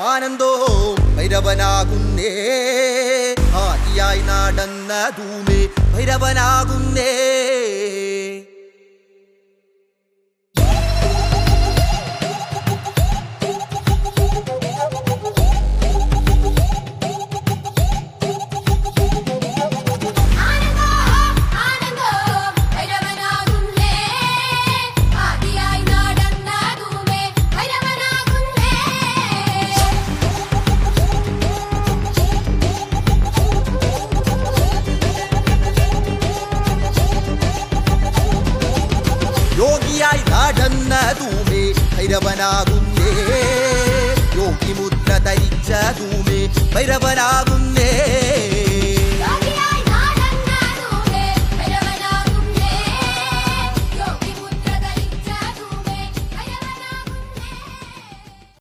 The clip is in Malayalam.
ആനന്ദോ ഭൈരവനാകുന്നേ. ആദിയായി നടന്ന ധൂമേ ഭൈരവനാകുന്നേ. ధూమే భైరవనాగుం యోగి ముద్ర ధరించ ధూమే భైరవనాగుం